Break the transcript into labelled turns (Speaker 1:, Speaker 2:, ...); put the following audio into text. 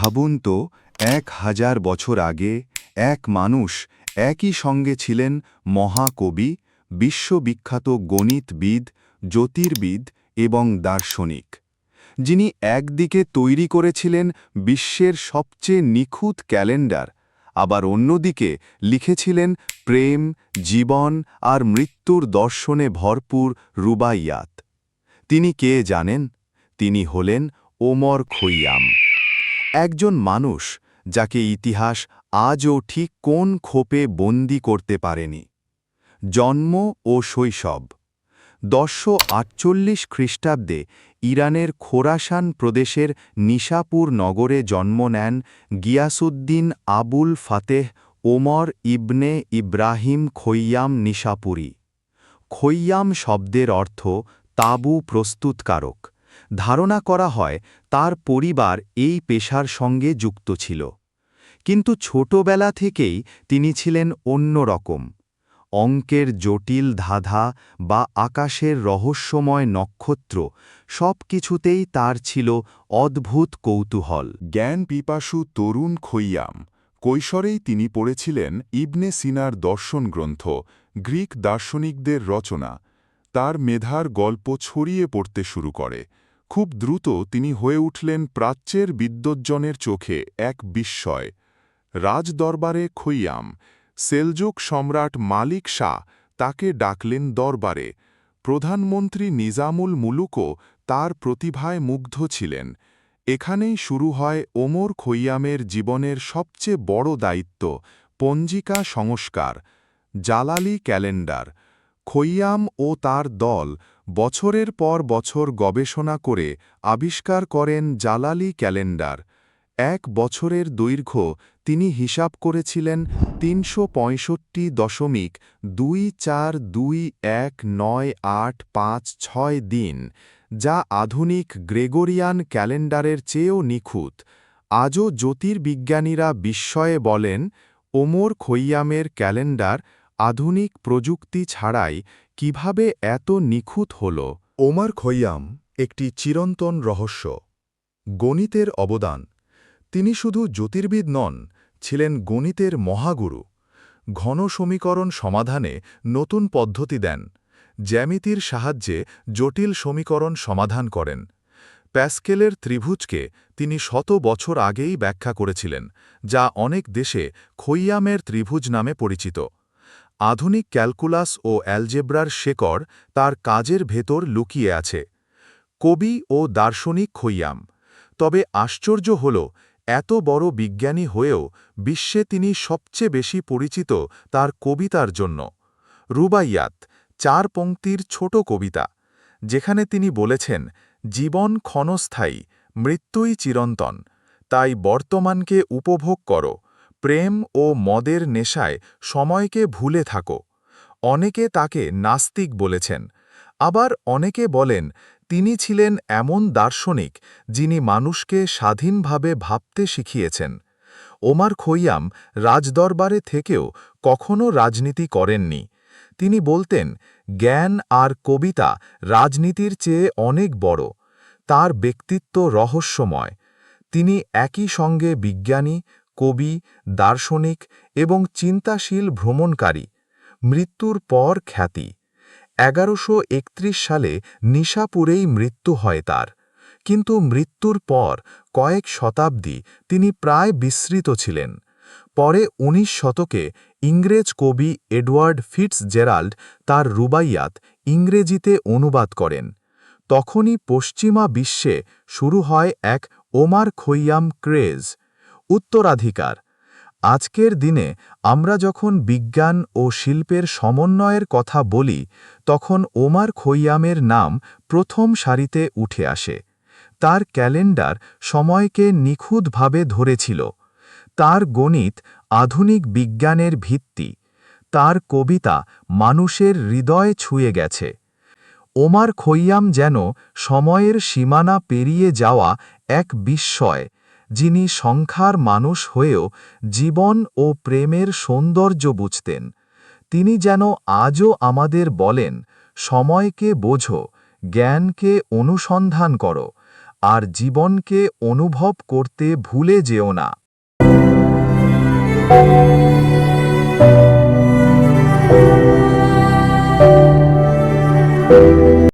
Speaker 1: ভাবুন তো, এক হাজার বছর আগে এক মানুষ একই সঙ্গে ছিলেন মহাকবি, বিশ্ববিখ্যাত গণিতবিদ, জ্যোতির্বিদ এবং দার্শনিক। যিনি একদিকে তৈরি করেছিলেন বিশ্বের সবচেয়ে নিখুঁত ক্যালেন্ডার, আবার অন্যদিকে লিখেছিলেন প্রেম, জীবন আর মৃত্যুর দর্শনে ভরপুর রুবাইয়াত। তিনি কে জানেন? তিনি হলেন ওমর খৈয়াম। একজন মানুষ যাকে ইতিহাস আজও ঠিক কোন খোপে বন্দি করতে পারেনি। জন্ম ও শৈশব। দশশো আটচল্লিশ খ্রিস্টাব্দে ইরানের খোরাসান প্রদেশের নিশাপুর নগরে জন্ম নেন Ghiyasuddin Abul Fateh Omar ibn Ibrahim Khayyam Nishapuri. Khayyam শব্দের অর্থ তাবু প্রস্তুতকারক। ধারণা করা হয় তার পরিবার এই পেশার সঙ্গে যুক্ত ছিল। কিন্তু ছোটবেলা থেকেই তিনি ছিলেন অন্যরকম। অঙ্কের জটিল ধাঁধা বা আকাশের রহস্যময় নক্ষত্র সব কিছুতেই তার ছিল অদ্ভুত কৌতূহল।
Speaker 2: জ্ঞান পিপাসু তরুণ খৈয়াম, কৈশোরেই তিনি পড়েছিলেন ইবনে সিনার দর্শন গ্রন্থ, গ্রিক দার্শনিকদের রচনা। তার মেধার গল্প ছড়িয়ে পড়তে শুরু করে। খুব দ্রুত তিনি হয়ে উঠলেন প্রাচ্যের বিদ্যজ্জনের চোখে এক বিস্ময়। রাজদরবারে খৈয়াম, সেলজুক সম্রাট মালিক শাহ তাকে ডাকলেন দরবারে। প্রধানমন্ত্রী নিজামুল মুলুকও তার প্রতিভায় মুগ্ধ ছিলেন। এখানেই শুরু হয় ওমর খৈয়ামের জীবনের সবচেয়ে বড় দায়িত্ব, পঞ্জিকা সংস্কার, জালালি ক্যালেন্ডার। খৈয়াম ও তার দল বছরের পর বছর গবেষণা করে আবিষ্কার করেন জালালি ক্যালেন্ডার। এক বছরের দৈর্ঘ্য তিনি হিসাব করেছিলেন তিনশো পঁয়ষট্টি দশমিক দুই চার দুই এক নয় আট পাঁচ ছয় দিন, যা আধুনিক গ্রেগরিয়ান ক্যালেন্ডারের চেয়েও নিখুঁত। আজও জ্যোতির্বিজ্ঞানীরা বিস্ময়ে বলেন, ওমর খৈয়ামের ক্যালেন্ডার আধুনিক প্রযুক্তি ছাড়াই কীভাবে এত নিখুঁত হল?
Speaker 3: ওমর খৈয়াম একটি চিরন্তন রহস্য। গণিতের অবদান। তিনি শুধু জ্যোতির্বিদ নন, ছিলেন গণিতের মহাগুরু। ঘন সমীকরণ সমাধানে নতুন পদ্ধতি দেন। জ্যামিতির সাহায্যে জটিল সমীকরণ সমাধান করেন। প্যাস্কেলের ত্রিভুজকে তিনি শত বছর আগেই ব্যাখ্যা করেছিলেন, যা অনেক দেশে খৈয়ামের ত্রিভুজ নামে পরিচিত। আধুনিক ক্যালকুলাস ও অ্যালজেব্রার শেকড় তার কাজের ভেতর লুকিয়ে আছে। কবি ও দার্শনিক খৈয়াম। তবে আশ্চর্য হল, এত বড় বিজ্ঞানী হয়েও বিশ্বে তিনি সবচেয়ে বেশি পরিচিত তার কবিতার জন্য। রুবাইয়াত, চার পংক্তির ছোট কবিতা, যেখানে তিনি বলেছেন, জীবন ক্ষণস্থায়ী, মৃত্যুই চিরন্তন, তাই বর্তমানকে উপভোগ করো। প্রেম ও মদের নেশায় সময়কে ভুলে থাকো। অনেকে তাকে নাস্তিক বলেছেন। আবার অনেকে বলেন, তিনি ছিলেন এমন দার্শনিক যিনি মানুষকে স্বাধীনভাবে ভাবতে শিখিয়েছেন। ওমার খৈয়াম রাজদরবারে থেকেও কখনও রাজনীতি করেননি। তিনি বলতেন, জ্ঞান আর কবিতা রাজনীতির চেয়ে অনেক বড়। তার ব্যক্তিত্ব রহস্যময়। তিনি একই সঙ্গে বিজ্ঞানী কবি, দার্শনিক এবং চিন্তাশীল ভ্রমণকারী। মৃত্যুর পর খ্যাতি। এগারোশো সালে নিশাপুরেই মৃত্যু হয় তার। কিন্তু মৃত্যুর পর কয়েক শতাব্দী তিনি প্রায় বিস্মৃত ছিলেন। পরে ১৯ শতকে ইংরেজ কবি এডওয়ার্ড ফিটস জেরাল্ড তার রুবাইয়াত ইংরেজিতে অনুবাদ করেন। তখনই পশ্চিমা বিশ্বে শুরু হয় এক ওমার খৈয়াম ক্রেজ। উত্তরাধিকার। আজকের দিনে আমরা যখন বিজ্ঞান ও শিল্পের সমন্বয়ের কথা বলি, তখন ওমার খৈয়ামের নাম প্রথম সারিতে উঠে আসে। তার ক্যালেন্ডার সময়কে নিখুঁতভাবে ধরেছিল। তার গণিত আধুনিক বিজ্ঞানের ভিত্তি। তার কবিতা মানুষের হৃদয় ছুঁয়ে গেছে। ওমার খৈয়াম যেন সময়ের সীমানা পেরিয়ে যাওয়া এক বিস্ময়। যিনি সংখ্যার মানুষ হয়েও জীবন ও প্রেমের সৌন্দর্য বুঝতেন, তিনি যেন আজও আমাদের বলেন, সময়কে বোঝো, জ্ঞানকে অনুসন্ধান করো, আর জীবনকে অনুভব করতে ভুলে যেও না।